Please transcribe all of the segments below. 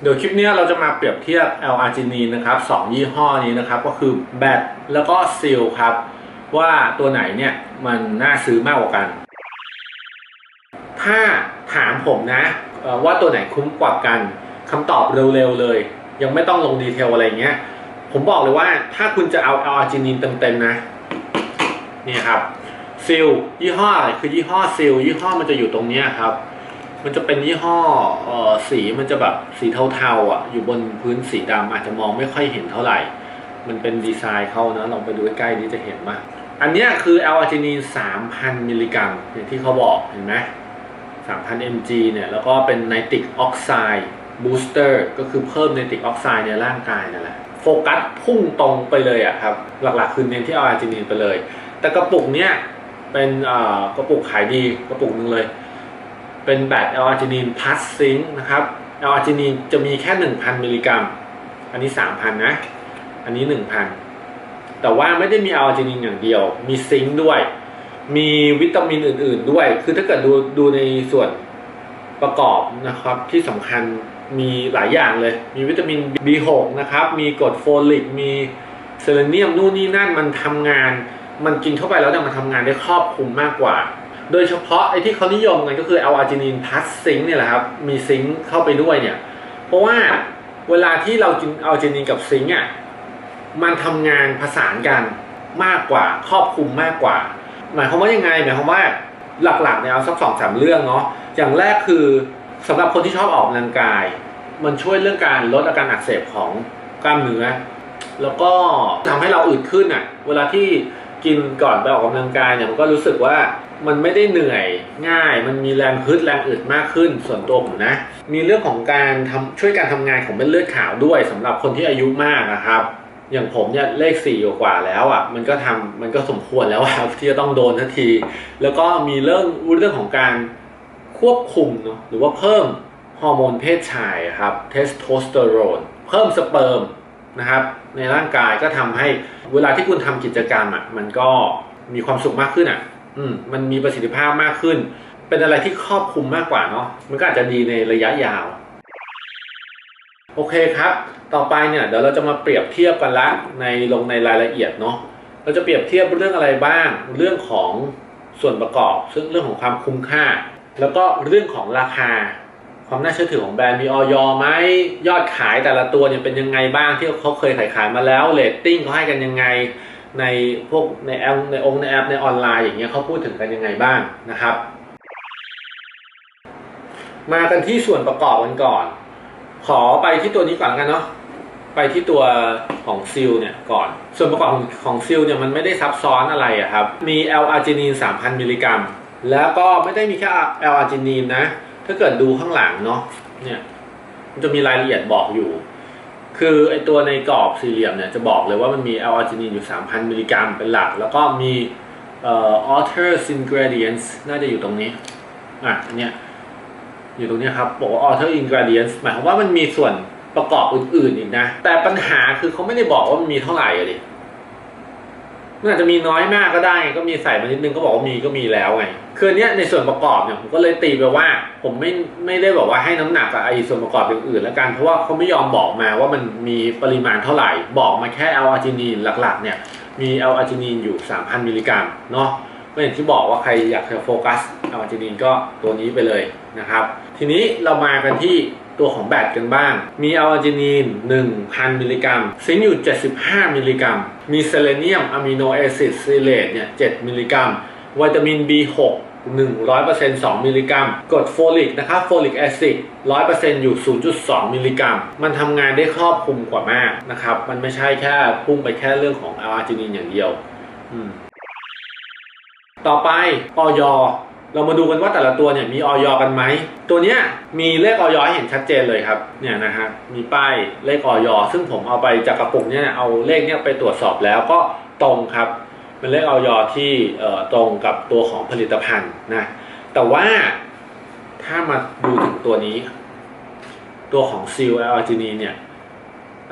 เดี๋ยวคลิปนี้เราจะมาเปรียบเทียบ L อาร์จินีนนะครับสองยี่ห้อนี้นะครับ ก็คือแบตแล้วก็ซิลครับ ว่าตัวไหนเนี่ยมันน่าซื้อมากกว่ากัน ถ้าถามผมนะว่าตัวไหนคุ้มกว่ากันคำตอบเร็วๆเลย ยังไม่ต้องลงดีเทลอะไรเงี้ย ผมบอกเลยว่าถ้าคุณจะเอา L อาร์จินีนเต็มๆนะนี่ครับซิลยี่ห้ออะไรคือยี่ห้อซิลยี่ห้อมันจะอยู่ตรงนี้ครับ มันจะเป็นยี่ห้อเออสีมันจะแบบสีเทาๆอะ อยู่บนพื้นสีดำอาจจะมองไม่ค่อยเห็นเท่าไหร่ มันเป็นดีไซน์เขานะลองไปดูใกล้ๆนี้จะเห็นว่าอันนี้คือแอลอาร์จินีน3,000 มิลลิกรัมอย่างที่เขาบอกเห็นไหม3,000 mg เนี่ย แล้วก็เป็นไนตริกออกไซด์บูสเตอร์ก็คือเพิ่มไนตริกออกไซด์ในร่างกายนั่นแหละโฟกัสพุ่งตรงไปเลยอะครับ หลักๆคือเน้นที่แอลอาร์จินีนไปเลย แต่กระปุกเนี้ยเป็นกระปุกขายดีกระปุกหนึ่งเลย เป็นแบตแอลอาร์จินีนพลัสซิงค์นะครับแอลอาร์จินีนจะมีแค่ 1,000 มิลลิกรัม อันนี้ 3,000 นะ อันนี้ 1,000 แต่ว่าไม่ได้มีแอลอาร์จินีนอย่างเดียว มีซิงค์ด้วย มีวิตามินอื่น ๆ ด้วย คือถ้าเกิดดูดูในส่วนประกอบนะครับที่สำคัญมีหลายอย่างเลย มีวิตามิน B6 นะครับ มีกรดโฟลิก มีเซเลเนียมนู่นนี่นั่นมันทำงาน มันกินเข้าไปแล้วเนี่ยมันทำงานได้ครอบคลุมมากกว่า โดยเฉพาะไอ้ที่เขานิยมกันก็คือแอลอาร์จินีนพลัสซิงค์เนี่ยแหละครับ มีซิงค์เข้าไปด้วยเนี่ย เพราะว่าเวลาที่เรากินแอลอาร์จินีนกับซิงค์อะมันทำงานผสานกันมากกว่าครอบคลุมมากกว่า หมายความว่ายังไงหมายความว่าหลักๆเนี่ยเอาสักสองสามเรื่องเนาะอย่างแรกคือสำหรับคนที่ชอบออกกำลังกาย มันช่วยเรื่องการลดอาการอักเสบของกล้ามเนื้อแล้วก็ทำให้เราอึดขึ้นอะ เวลาที่กินก่อนไปออกกำลังกายเนี่ยมันก็รู้สึกว่า มันไม่ได้เหนื่อยง่าย มันมีแรงฮึดแรงอึดมากขึ้นส่วนตัวผมนะ มีเรื่องของการทำช่วยการทำงานของเม็ดเลือดขาวด้วยสำหรับคนที่อายุมากนะครับ อย่างผมเนี่ยเลขสี่กว่าแล้วอะมันก็ทำมันก็สมควรแล้วอะที่จะต้องโดนทันที แล้วก็มีเรื่องเรื่องของการควบคุมเนาะหรือว่าเพิ่มฮอร์โมนเพศชายครับเทสโทสเตอโรนเพิ่มสเปิร์มนะครับในร่างกายก็ทำให้เวลาที่คุณทำกิจกรรมอะมันก็มีความสุขมากขึ้นอะ อืมมันมีประสิทธิภาพมากขึ้น เป็นอะไรที่ครอบคลุมมากกว่าเนาะมันก็อาจจะดีในระยะยาว โอเคครับ ต่อไปเนี่ยเดี๋ยวเราจะมาเปรียบเทียบกันละในลงในรายละเอียดเนาะเราจะเปรียบเทียบเรื่องอะไรบ้าง เรื่องของส่วนประกอบซึ่งเรื่องของความคุ้มค่า แล้วก็เรื่องของราคา ความน่าเชื่อถือของแบรนด์มีออยไหมยอดขายแต่ละตัวเนี่ยเป็นยังไงบ้างที่เขาเคยขายขายมาแล้วเรตติ้งเขาให้กันยังไง ในพวกในแอปในองค์ในแอปในออนไลน์อย่างเงี้ยเขาพูดถึงกันยังไงบ้างนะครับ มากันที่ส่วนประกอบกันก่อน ขอไปที่ตัวนี้ก่อนกันเนาะไปที่ตัวของซิลเนี่ยก่อน ส่วนประกอบของของซิลเนี่ยมันไม่ได้ซับซ้อนอะไรอะครับ มี L อาร์จินีน3,000 มิลลิกรัม แล้วก็ไม่ได้มีแค่ L อาร์จินีนนะ ถ้าเกิดดูข้างหลังเนาะเนี่ยมันจะมีรายละเอียดบอกอยู่ คือไอตัวในกรอบสี่เหลี่ยมเนี่ยจะบอกเลยว่ามันมีแอล-อาร์จินีนอยู่ 3,000 มิลลิกรัมเป็นหลัก แล้วก็มีเอ่อ author's ingredients น่าจะอยู่ตรงนี้ อะอันเนี้ยอยู่ตรงนี้ครับบอกว่า author ingredients หมายความว่ามันมีส่วนประกอบอื่นๆอีกนะ แต่ปัญหาคือเขาไม่ได้บอกว่ามันมีเท่าไหร่อะดิ มันอาจจะมีน้อยมากก็ได้ ก็มีใส่มานิดนึงก็บอกว่ามีก็มีแล้วไงคือเนี้ยในส่วนประกอบเนี่ยผมก็เลยตีไปว่า ผมไม่ไม่ได้บอกว่าให้น้ำหนักกับไอ้ส่วนประกอบอย่างอื่นแล้วกันเพราะว่าเขาไม่ยอมบอกมาว่ามันมีปริมาณเท่าไหร่ บอกมาแค่แอลอาร์จินีนหลักๆ เนี่ยมีแอลอาร์จินีนอยู่ 3,000 มิลลิกรัมเนาะก็อย่างที่บอกว่าใครอยากจะโฟกัสอัลอาร์จินีนก็ตัวนี้ไปเลยนะครับ ทีนี้เรามากันที่ ตัวของแบตกันบ้าง มีอัลอาร์จินีน 1,000 มิลลิกรัม ซิงค์อยู่ 75 มิลลิกรัม มีเซเลเนียมอะมิโนแอซิดซิเลตเนี่ย 7 มิลลิกรัม วิตามิน B6 100% 2 มิลลิกรัมกรดโฟลิกนะครับโฟลิกแอซิด100%อยู่ 0.2 มิลลิกรัม มันทำงานได้ครอบคลุมกว่ามากนะครับ มันไม่ใช่แค่พุ่งไปแค่เรื่องของอัลอาร์จินีนอย่างเดียว ต่อไปออย เรามาดูกันว่าแต่ละตัวเนี่ยมีออยกันไหม ตัวเนี้ยมีเลขออยให้เห็นชัดเจนเลยครับ เนี่ยนะฮะ มีป้ายเลขออยซึ่งผมเอาไปจากกระปุกเนี่ยเอาเลขเนี่ยไปตรวจสอบแล้วก็ตรงครับ เป็นเลขออยที่ตรงกับตัวของผลิตภัณฑ์นะ แต่ว่าถ้ามาดูถึงตัวนี้ ตัวของซิลแอลจินีเนี่ย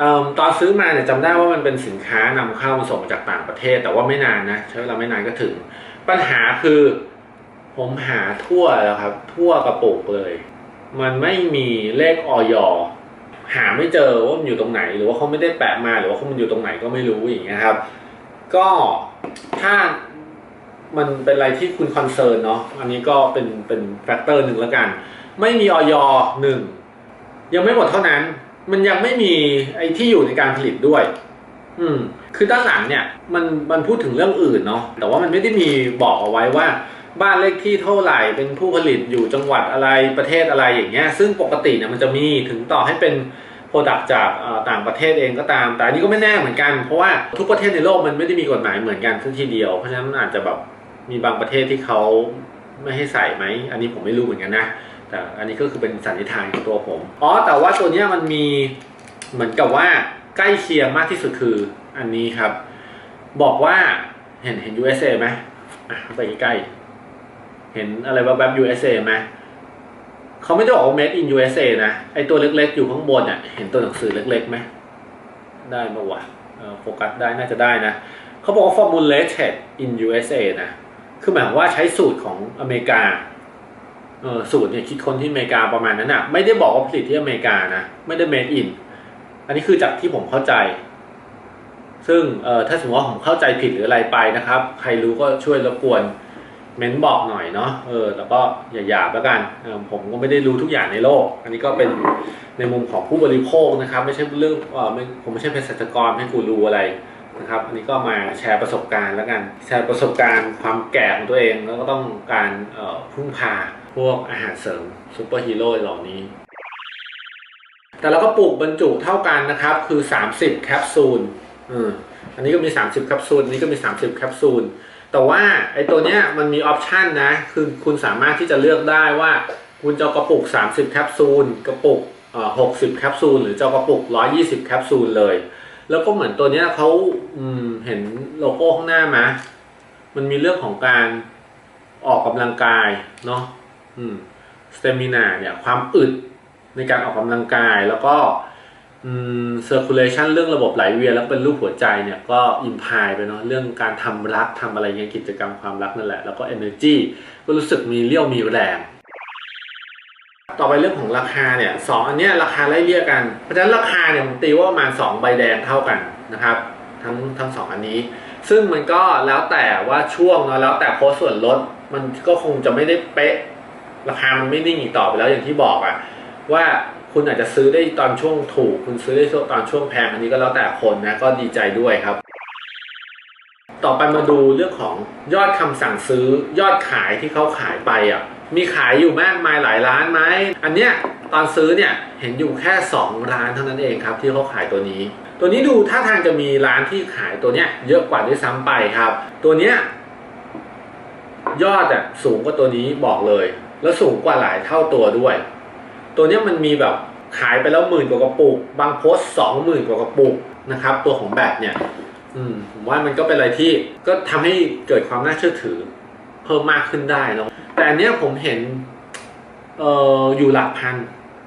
อตอนซื้อมาเนี่ยจำได้ว่ามันเป็นสินค้านำเข้ามาส่งมาจากต่างประเทศ แต่ว่าไม่นานนะใช้เวลาไม่นานก็ถึง ปัญหาคือ ผมหาทั่วแล้วครับ ทั่วกระปุกเลย มันไม่มีเลขออยหาไม่เจอว่ามันอยู่ตรงไหน หรือว่าเขาไม่ได้แปะมาหรือว่าเขามันอยู่ตรงไหนก็ไม่รู้อย่างเงี้ยครับ ก็ถ้ามันเป็นอะไรที่คุณคอนเซิร์นเนาะอันนี้ก็เป็นเป็นแฟกเตอร์หนึ่งแล้วกัน ไม่มีออยหนึ่งยังไม่หมดเท่านั้น มันยังไม่มีไอ้ที่อยู่ในการผลิตด้วย อืม คือด้านหลังเนี่ยมันมันพูดถึงเรื่องอื่นเนาะแต่ว่ามันไม่ได้มีบอกเอาไว้ว่า บ้านเลขที่เท่าไหร่เป็นผู้ผลิตอยู่จังหวัดอะไรประเทศอะไรอย่างเงี้ยซึ่งปกติเนี่ยมันจะมีถึงต่อให้เป็นโปรดักจากต่างประเทศเองก็ตาม แต่อันนี้ก็ไม่แน่เหมือนกัน เพราะว่าทุกประเทศในโลกมันไม่ได้มีกฎหมายเหมือนกันทันทีเดียว เพราะฉะนั้นมันอาจจะแบบมีบางประเทศที่เขาไม่ให้ใส่ไหม อันนี้ผมไม่รู้เหมือนกันนะ แต่อันนี้ก็คือเป็นสันนิษฐานของตัวผม อ๋อ แต่ว่าตัวเนี้ยมันมีเหมือนกับว่าใกล้เคียงมากที่สุดคืออันนี้ครับ บอกว่าเห็นเห็น USA ไหมอะไปใกล้ๆ เห็นอะไรแบบแบบ USA ไหมเขาไม่ได้บอกว่า made in USA นะไอตัวเล็กๆ อยู่ข้างบนอะเห็นตัวหนังสือเล็กๆไหมได้ปะวะโฟกัสได้น่าจะได้นะเขาบอกว่า formulated in USA นะคือหมายว่าใช้สูตรของอเมริกาเออสูตรเนี่ยคิดค้นที่อเมริกาประมาณนั้นอะไม่ได้บอกว่าผลิตที่อเมริกานะไม่ได้ made in อันนี้คือจากที่ผมเข้าใจ ซึ่งถ้าสมมติว่าผมเข้าใจผิดหรืออะไรไปนะครับ ใครรู้ก็ช่วยรบกวน เม้นบอกหน่อยเนาะเออแล้วก็อย่าหยาบแล้วกันออผมก็ไม่ได้รู้ทุกอย่างในโลก อันนี้ก็เป็นในมุมของผู้บริโภคนะครับ ไม่ใช่เรื่องออไม่ผมไม่ใช่เภสัชกรให้กูรู้อะไรนะครับ อันนี้ก็มาแชร์ประสบการณ์แล้วกัน แชร์ประสบการณ์ความแก่ของตัวเอง แล้วก็ต้องการเอ่อพึ่งพาพวกอาหารเสริมซูเปอร์ฮีโร่เหล่านี้ แต่เราก็ปลูกบรรจุเท่ากันนะครับ คือ 30 แคปซูลอืมอันนี้ก็มี 30 แคปซูล อันนี้ก็มี 30 แคปซูล แต่ว่าไอ้ตัวเนี้ยมันมีออปชันนะ คือคุณสามารถที่จะเลือกได้ว่า คุณจะกระปุก 30แคปซูลกระปุกเอ่อ60แคปซูลหรือจะกระปุก 120แคปซูลเลย แล้วก็เหมือนตัวเนี้ยเขาอืมเห็นโลโก้ข้างหน้าไหมมันมีเรื่องของการออกกำลังกายเนาะอืมสเตมินาเนี่ยความอึดในการออกกำลังกายแล้วก็ อืม circulation เรื่องระบบไหลเวียนแล้วเป็นรูปหัวใจเนี่ยก็อิมพายไปเนาะเรื่องการทำรักทำอะไรเงี้ยกิจกรรมความรักนั่นแหละ แล้วก็ energy ก็รู้สึกมีเรี่ยวมีแรง ต่อไปเรื่องของราคาเนี่ยสองอันเนี้ยราคาไล่เลี่ยกัน เพราะฉะนั้นราคาเนี่ยผมตีว่าประมาณ2ใบแดงเท่ากันนะครับ ทั้งทั้งสองอันนี้ ซึ่งมันก็แล้วแต่ว่าช่วงเนาะแล้วแต่โค้ดส่วนลดมันก็คงจะไม่ได้เป๊ะ ราคามันไม่นิ่งอีกต่อไปแล้วอย่างที่บอกอะว่า คุณอาจจะซื้อได้ตอนช่วงถูก คุณซื้อได้ตอนช่วงแพงอันนี้ก็แล้วแต่คนนะก็ดีใจด้วยครับ ต่อไปมาดูเรื่องของยอดคำสั่งซื้อยอดขายที่เขาขายไปอะมีขายอยู่มากมายหลายร้านไหมอันเนี้ยตอนซื้อเนี่ยเห็นอยู่แค่ 2 ร้านเท่านั้นเองครับที่เขาขายตัวนี้ ตัวนี้ดูท่าทางจะมีร้านที่ขายตัวเนี้ยเยอะกว่าด้วยซ้ำไปครับ ตัวเนี้ยยอดอะสูงกว่าตัวนี้บอกเลย แล้วสูงกว่าหลายเท่าตัวด้วย ตัวเนี้ยมันมีแบบขายไปแล้วหมื่นกว่ากระปุก บางโพสสองหมื่นกว่ากระปุกนะครับ ตัวของแบตเนี่ยอืมผมว่ามันก็เป็นอะไรที่ก็ทำให้เกิดความน่าเชื่อถือ เพิ่มมากขึ้นได้เนาะแต่อันเนี้ยผมเห็นเอ่ออยู่หลักพัน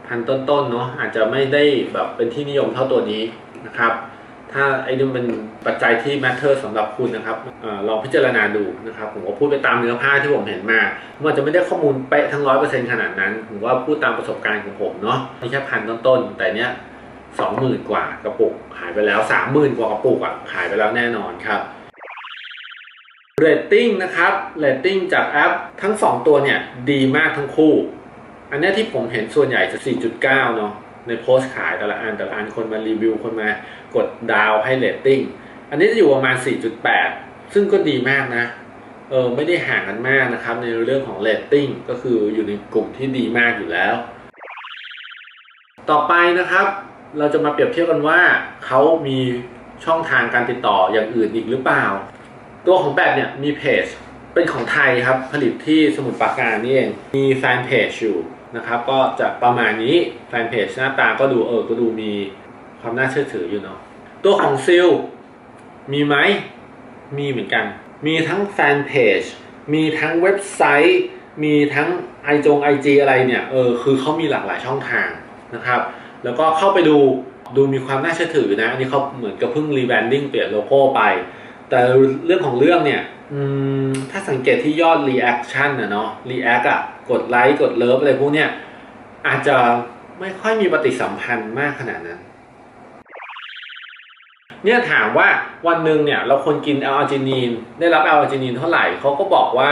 พันต้นๆเนาะอาจจะไม่ได้แบบเป็นที่นิยมเท่าตัวนี้นะครับ ถ้าไอ้นี่มันปัจจัยที่ matter สำหรับคุณนะครับอลองพิจารณาดูนะครับ ผมก็พูดไปตามเนื้อผ้าที่ผมเห็นมามันอาจจะไม่ได้ข้อมูลเป๊ะทั้งร้อยเปอร์เซ็นต์ขนาดนั้น ผมว่าพูดตามประสบการณ์ของผมเนาะนี่แค่พันต้นๆ แต่เนี้ยสองหมื่นกว่ากระปุกหายไปแล้วสามหมื่นกว่ากระปุกอะหายไปแล้วแน่นอนครับเรตติ้งนะครับเรตติ้งจากแอปทั้ง 2 ตัวเนี่ยดีมากทั้งคู่ อันเนี้ยที่ผมเห็นส่วนใหญ่จะ4.9 เนาะ ในโพสต์ขายแต่ละอันแต่ละอันคนมารีวิวคนมากดดาวให้เรตติ้ง อันนี้จะอยู่ประมาณ 4.8 ซึ่งก็ดีมากนะ เออไม่ได้ห่างกันมากนะครับ ในเรื่องของเรตติ้งก็คืออยู่ในกลุ่มที่ดีมากอยู่แล้ว ต่อไปนะครับ เราจะมาเปรียบเทียบกันว่าเขามีช่องทางการติดต่ออย่างอื่นอีกหรือเปล่า ตัวของแบบเนี่ยมีเพจเป็นของไทยครับ ผลิตที่สมุทรปราการนี่เอง มีแฟนเพจอยู่ นะครับ ก็จะประมาณนี้แฟนเพจหน้าตาก็ดูเออก็ดูมีความน่าเชื่อถืออยู่เนาะตัวของซิลมีไหมมีเหมือนกัน มีทั้งแฟนเพจมีทั้งเว็บไซต์ มีทั้งไอจงไอจีอะไรเนี่ยเออคือเขามีหลากหลายช่องทางนะครับ แล้วก็เข้าไปดูดูมีความน่าเชื่อถือนะ อันนี้เขาเหมือนกับเพิ่งรีแบรนดิ้งเปลี่ยนโลโก้ไป แต่เรื่องของเรื่องเนี่ย อืมถ้าสังเกตที่ยอด reaction นะเนาะ react อะกดไลค์กดเลิฟอะไรพวกเนี้ยอาจจะไม่ค่อยมีปฏิสัมพันธ์มากขนาดนั้น เนี่ยถามว่าวันหนึ่งเนี่ยเราควรกินแอลอาร์จินีน ได้รับแอลอาร์จินีนเท่าไหร่เขาก็บอกว่า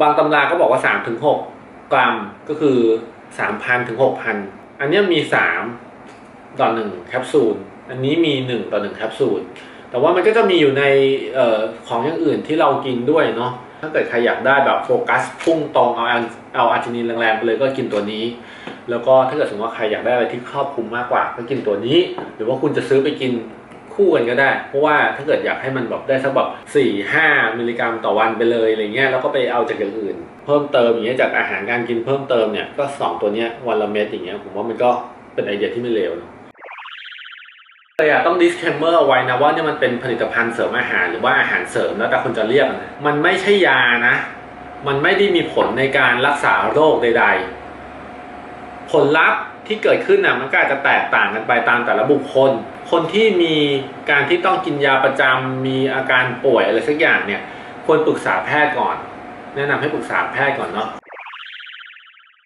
บางตำราก็บอกว่า3าถึงหกรัมก็คือ 3,000ถึง6,000 อันนี้มี 3 ต่อ 1 แคปซูล อันนี้มี 1 ต่อ 1 แคปซูล แต่ว่ามันก็จะมีอยู่ในออของอย่างอื่นที่เรากินด้วยเนาะถ้าเกิดใครอยากได้แบบโฟกัสพุ่งตรงเอาเอาอาร์จินีนแรงๆไปเลยก็กินตัวนี้ แล้วก็ถ้าเกิดสมมติว่าใครอยากได้อะไรที่ครอบคลุมมากกว่า ก็กินตัวนี้ หรือว่าคุณจะซื้อไปกินคู่กันก็ได้ เพราะว่าถ้าเกิดอยากให้มันแบบได้สักแบบสี่ห้ามิลลิกรัมต่อวันไปเลยอะไรเงี้ยแล้วก็ไปเอาจากอย่างอื่น เพิ่มเติมอย่างเงี้ยจากอาหารการกินเพิ่มเติมเนี่ยก็สองตัวเนี้ยวันละเม็ดอย่างเงี้ยผมว่ามันก็เป็นไอเดียที่ไม่เลวเนะ แต่อยากต้อง disclaimer เอาไว้นะว่าเนี่ยมันเป็นผลิตภัณฑ์เสริมอาหารหรือว่าอาหารเสริมแล้วแต่คนจะเรียกนะมันไม่ใช่ยานะ มันไม่ได้มีผลในการรักษาโรคใด ๆ ผลลัพธ์ที่เกิดขึ้นน่ะมันก็อาจจะแตกต่างกันไปตามแต่ละบุคคล คนที่มีการที่ต้องกินยาประจำมีอาการป่วยอะไรสักอย่างเนี่ยควรปรึกษาแพทย์ก่อน แนะนำให้ปรึกษาแพทย์ก่อนเนาะ